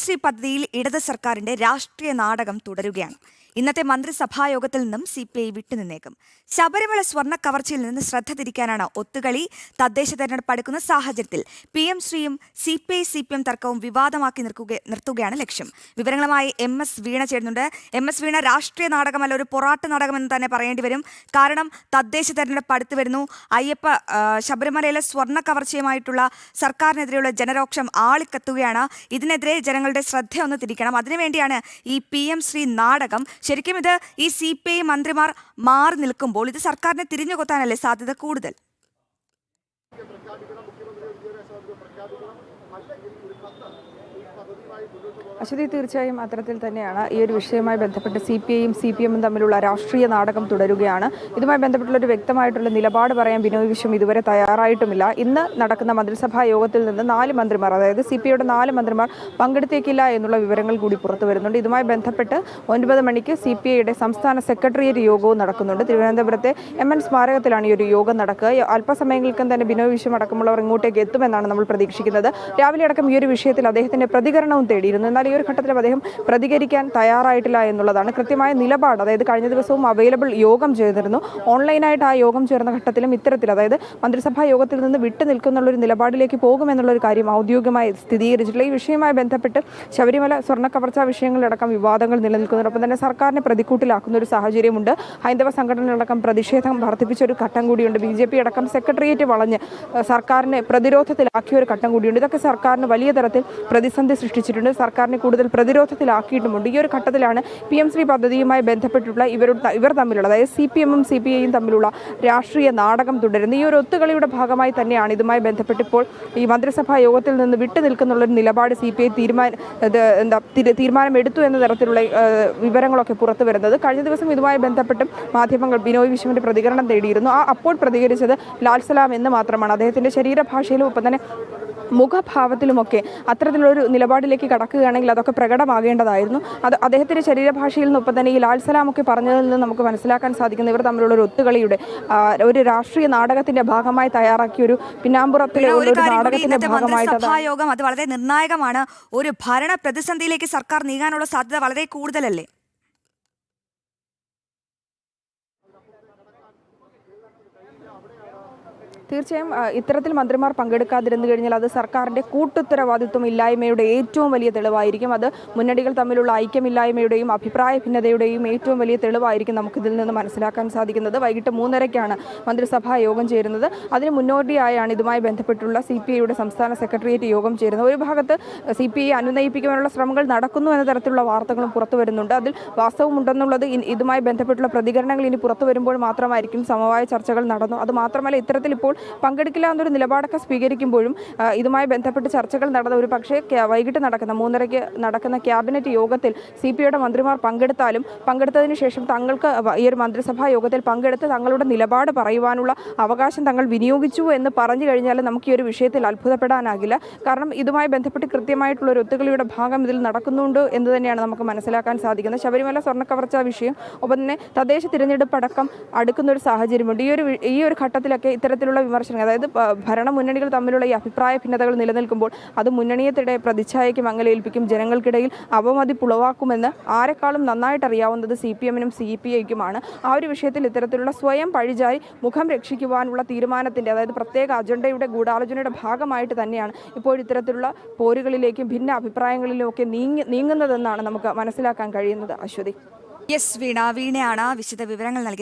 ശ്രീ പദ്ധതിയിൽ ഇടത് സർക്കാരിന്റെ രാഷ്ട്രീയ നാടകം തുടരുകയാണ്. ഇന്നത്തെ മന്ത്രിസഭാ യോഗത്തിൽ നിന്നും സി പി ഐ വിട്ടുനിന്നേക്കും ശബരിമല സ്വർണ കവർച്ചയിൽ നിന്ന് ശ്രദ്ധ തിരിക്കാനാണ് ഒത്തുകളി. തദ്ദേശ തെരഞ്ഞെടുപ്പ് അടുക്കുന്ന സാഹചര്യത്തിൽ P M ശ്രീയും C P I C P M തർക്കവും വിവാദമാക്കി നിർക്കുക നിർത്തുകയാണ് ലക്ഷ്യം. വിവരങ്ങളുമായി എം എസ് വീണ ചേരുന്നുണ്ട്. എം എസ് വീണ രാഷ്ട്രീയ നാടകമല്ല ഒരു പൊറാട്ട് നാടകമെന്ന് തന്നെ പറയേണ്ടി വരും. കാരണം തദ്ദേശ തെരഞ്ഞെടുപ്പ് അടുത്ത് വരുന്നു. അയ്യപ്പ ശബരിമലയിലെ സ്വർണ കവർച്ചയുമായിട്ടുള്ള സർക്കാരിനെതിരെയുള്ള ജനരോക്ഷം ആളിക്കത്തുകയാണ്. ഇതിനെതിരെ ജനങ്ങളുടെ ശ്രദ്ധ ഒന്ന് തിരിക്കണം. അതിനുവേണ്ടിയാണ് ഈ പി എം ശ്രീ നാടകം ശരിക്കും ഇത് ഈ സി പി ഐ മന്ത്രിമാർ മാറി നിൽക്കുമ്പോൾ ഇത് സർക്കാരിനെ തിരിഞ്ഞു കൊത്താനല്ലേ സാധ്യത കൂടുതൽ? അശ്വതി തീർച്ചയായും അത്തരത്തിൽ തന്നെയാണ് ഈ ഒരു വിഷയവുമായി ബന്ധപ്പെട്ട് സി പി ഐയും സി പി എമ്മും തമ്മിലുള്ള രാഷ്ട്രീയ നാടകം തുടരുകയാണ്. ഇതുമായി ബന്ധപ്പെട്ടുള്ള ഒരു വ്യക്തമായിട്ടുള്ള നിലപാട് പറയാൻ ബിനോയ് വിശ്വം ഇതുവരെ തയ്യാറായിട്ടുമില്ല. ഇന്ന് നടക്കുന്ന മന്ത്രിസഭാ യോഗത്തിൽ നിന്ന് നാല് മന്ത്രിമാർ അതായത് സി പി ഐയുടെ നാല് മന്ത്രിമാർ പങ്കെടുത്തേക്കില്ല എന്നുള്ള വിവരങ്ങൾ കൂടി പുറത്തു വരുന്നുണ്ട്. ഇതുമായി ബന്ധപ്പെട്ട് ഒൻപത് മണിക്ക് സി പി ഐയുടെ സംസ്ഥാന സെക്രട്ടേറിയറ്റ് യോഗവും നടക്കുന്നുണ്ട്. തിരുവനന്തപുരത്തെ എം എൻ സ്മാരകത്തിലാണ് ഈ ഒരു യോഗം നടക്കുക. അല്പസമയങ്ങൾക്കും തന്നെ ബിനോയ് വിശ്വം അടക്കമുള്ളവർ ഇങ്ങോട്ടേക്ക് എത്തുമെന്നാണ് നമ്മൾ പ്രതീക്ഷിക്കുന്നത്. രാവിലെ അടക്കം ഈ ഒരു വിഷയത്തിൽ അദ്ദേഹത്തിന്റെ പ്രതികരണവും തേടിയിരുന്നു. എന്നാൽ ഈ ഒരു ഘട്ടത്തിൽ അദ്ദേഹം പ്രതികരിക്കാൻ തയ്യാറായിട്ടില്ല എന്നുള്ളതാണ് കൃത്യമായ നിലപാട്. അതായത് കഴിഞ്ഞ ദിവസവും അവൈലബിൾ യോഗം ചെയ്തിരുന്നു ഓൺലൈനായിട്ട് ആ യോഗം ചേർന്ന ഘട്ടത്തിലും ഇത്തരത്തിൽ അതായത് മന്ത്രിസഭാ യോഗത്തിൽ നിന്ന് വിട്ടു നിൽക്കുന്നുള്ള ഒരു നിലപാടിലേക്ക് പോകുമെന്നുള്ള ഒരു കാര്യം ഔദ്യോഗികമായി സ്ഥിരീകരിച്ചിട്ടുള്ള ഈ വിഷയവുമായി ബന്ധപ്പെട്ട് ശബരിമല സ്വർണ കവർച്ചാ വിഷയങ്ങളിലടക്കം വിവാദങ്ങൾ നിലനിൽക്കുന്നതോടൊപ്പം തന്നെ സർക്കാരിനെ പ്രതിക്കൂട്ടിലാക്കുന്ന ഒരു സാഹചര്യമുണ്ട്. ഹൈന്ദവ സംഘടനകളടക്കം പ്രതിഷേധം വർദ്ധിപ്പിച്ച ഒരു ഘട്ടം കൂടിയുണ്ട്. ബി ജെ പി അടക്കം സെക്രട്ടേറിയറ്റ് വളഞ്ഞ് സർക്കാരിനെ പ്രതിരോധത്തിലാക്കിയ ഒരു ഘട്ടം കൂടിയുണ്ട്. ഇതൊക്കെ സർക്കാരിന് വലിയ തരത്തിൽ പ്രതിസന്ധി സൃഷ്ടിച്ചിട്ടുണ്ട്. സർക്കാരിനെ കൂടുതൽ പ്രതിരോധത്തിലാക്കിയിട്ടുമുണ്ട്. ഈ ഒരു ഘട്ടത്തിലാണ് പി എം ശ്രീ പദ്ധതിയുമായി ബന്ധപ്പെട്ടിട്ടുള്ള ഇവർ ഇവർ തമ്മിലുള്ള അതായത് സി പി എമ്മും സി പി ഐയും തമ്മിലുള്ള രാഷ്ട്രീയ നാടകം തുടരുന്നത്. ഈ ഒരു ഒത്തുകളിയുടെ ഭാഗമായി തന്നെയാണ് ഇതുമായി ബന്ധപ്പെട്ട് ഇപ്പോൾ ഈ മന്ത്രിസഭാ യോഗത്തിൽ നിന്ന് വിട്ടു നിൽക്കുന്നുള്ളൊരു നിലപാട് സി പി ഐ തീരുമാനം എന്താ തീരുമാനമെടുത്തു എന്ന തരത്തിലുള്ള വിവരങ്ങളൊക്കെ പുറത്തു വരുന്നത്. കഴിഞ്ഞ ദിവസം ഇതുമായി ബന്ധപ്പെട്ട് മാധ്യമങ്ങൾ ബിനോയ് വിശ്വന്റെ പ്രതികരണം തേടിയിരുന്നു. ആ അപ്പോൾ പ്രതികരിച്ചത് ലാൽസലാം എന്ന് മാത്രമാണ്. അദ്ദേഹത്തിന്റെ ശരീരഭാഷയിലും ഒപ്പം തന്നെ മുഖഭാവത്തിലുമൊക്കെ അത്തരത്തിലൊരു നിലപാടിലേക്ക് കടക്കുകയാണെങ്കിൽ അതൊക്കെ പ്രകടമാകേണ്ടതായിരുന്നു. അത് അദ്ദേഹത്തിന്റെ ശരീരഭാഷയിൽ നിന്നൊപ്പം തന്നെ ഈ ലാൽ സലാം ഒക്കെ പറഞ്ഞതിൽ നിന്ന് നമുക്ക് മനസ്സിലാക്കാൻ സാധിക്കുന്ന. ഇവർ തമ്മിലുള്ള ഒരു ഒത്തുകളിയുടെ ഒരു രാഷ്ട്രീയ നാടകത്തിന്റെ ഭാഗമായി തയ്യാറാക്കിയ ഒരു പിന്നാമ്പുറത്തിലെ ഒരു നാടകത്തിന്റെ ഭാഗമായിട്ട് യോഗം അത് വളരെ നിർണായകമാണ്. ഒരു ഭരണ പ്രതിസന്ധിയിലേക്ക് സർക്കാർ നീങ്ങാനുള്ള സാധ്യത വളരെ കൂടുതലല്ലേ? തീർച്ചയായും ഇത്തരത്തിൽ മന്ത്രിമാർ പങ്കെടുക്കാതിരുന്നു കഴിഞ്ഞാൽ അത് സർക്കാരിന്റെ കൂട്ടുത്തരവാദിത്വം ഇല്ലായ്മയുടെ ഏറ്റവും വലിയ തെളിവായിരിക്കും. അത് മുന്നണികൾ തമ്മിലുള്ള ഐക്യമില്ലായ്മയുടെയും അഭിപ്രായ ഭിന്നതയുടെയും ഏറ്റവും വലിയ തെളിവായിരിക്കും നമുക്കിതിൽ നിന്ന് മനസ്സിലാക്കാൻ സാധിക്കുന്നത്. വൈകിട്ട് മൂന്നരയ്ക്കാണ് മന്ത്രിസഭാ യോഗം ചേരുന്നത്. അതിന് മുന്നോടിയായാണ് ഇതുമായി ബന്ധപ്പെട്ടുള്ള സി പി ഐയുടെ സംസ്ഥാന സെക്രട്ടേറിയറ്റ് യോഗം ചേരുന്നത്. ഒരു ഭാഗത്ത് സി പി ഐ അനുനയിപ്പിക്കുവാനുള്ള ശ്രമങ്ങൾ നടക്കുന്നു എന്ന തരത്തിലുള്ള വാർത്തകളും പുറത്തു വരുന്നുണ്ട്. അതിൽ വാസ്തവമുണ്ടെന്നുള്ളത് ഇതുമായി ബന്ധപ്പെട്ടുള്ള പ്രതികരണങ്ങൾ ഇനി പുറത്തു വരുമ്പോൾ മാത്രമായിരിക്കും സമവായ ചർച്ചകൾ നടന്നു. അത് മാത്രമല്ല ഇത്തരത്തിൽ ഇപ്പോൾ പങ്കെടുക്കില്ല എന്നൊരു നിലപാടൊക്കെ സ്വീകരിക്കുമ്പോഴും ഇതുമായി ബന്ധപ്പെട്ട് ചർച്ചകൾ നടന്ന ഒരു പക്ഷേ വൈകിട്ട് നടക്കുന്ന മൂന്നരയ്ക്ക് നടക്കുന്ന ക്യാബിനറ്റ് യോഗത്തിൽ സി പി ഐയുടെ മന്ത്രിമാർ പങ്കെടുത്താലും പങ്കെടുത്തതിന് ശേഷം തങ്ങൾക്ക് ഈ ഒരു മന്ത്രിസഭാ യോഗത്തിൽ പങ്കെടുത്ത് തങ്ങളുടെ നിലപാട് പറയുവാനുള്ള അവകാശം തങ്ങൾ വിനിയോഗിച്ചു എന്ന് പറഞ്ഞു കഴിഞ്ഞാൽ നമുക്ക് ഈ ഒരു വിഷയത്തിൽ അത്ഭുതപ്പെടാനാകില്ല. കാരണം ഇതുമായി ബന്ധപ്പെട്ട് കൃത്യമായിട്ടുള്ള ഒരു ഒത്തുകളിയുടെ ഭാഗം ഇതിൽ നടക്കുന്നുണ്ട് എന്ന് തന്നെയാണ് നമുക്ക് മനസ്സിലാക്കാൻ സാധിക്കുന്നത്. ശബരിമല സ്വർണക്കവർച്ച വിഷയം ഒപ്പം തന്നെ തദ്ദേശ തിരഞ്ഞെടുപ്പ് അടക്കം അടുക്കുന്ന ഒരു സാഹചര്യമുണ്ട്. ഈ ഒരു ഈ ഒരു ഘട്ടത്തിലൊക്കെ ഇത്തരത്തിലുള്ള വിമർശനങ്ങൾ അതായത് ഭരണ മുന്നണികൾ തമ്മിലുള്ള ഈ അഭിപ്രായ ഭിന്നതകൾ നിലനിൽക്കുമ്പോൾ അത് മുന്നണിയത്തിടെ പ്രതിച്ഛായയ്ക്ക് മങ്ങലേൽപ്പിക്കും ജനങ്ങൾക്കിടയിൽ അവമതി പുളവാക്കുമെന്ന് ആരെക്കാളും നന്നായിട്ട് അറിയാവുന്നത് സി പി എമ്മിനും സി പി ഐക്കുമാണ്. ആ ഒരു വിഷയത്തിൽ ഇത്തരത്തിലുള്ള സ്വയം പഴിചാരി മുഖം രക്ഷിക്കുവാനുള്ള തീരുമാനത്തിന്റെ അതായത് പ്രത്യേക അജണ്ടയുടെ ഗൂഢാലോചനയുടെ ഭാഗമായിട്ട് തന്നെയാണ് ഇപ്പോൾ ഇത്തരത്തിലുള്ള പോരുകളിലേക്കും ഭിന്ന അഭിപ്രായങ്ങളിലും ഒക്കെ നീങ്ങി നീങ്ങുന്നതെന്നാണ് നമുക്ക് മനസ്സിലാക്കാൻ കഴിയുന്നത്. അശ്വതി. യെസ് വീണ വീണയാണ് വിശദ വിവരങ്ങൾ നൽകിയത്.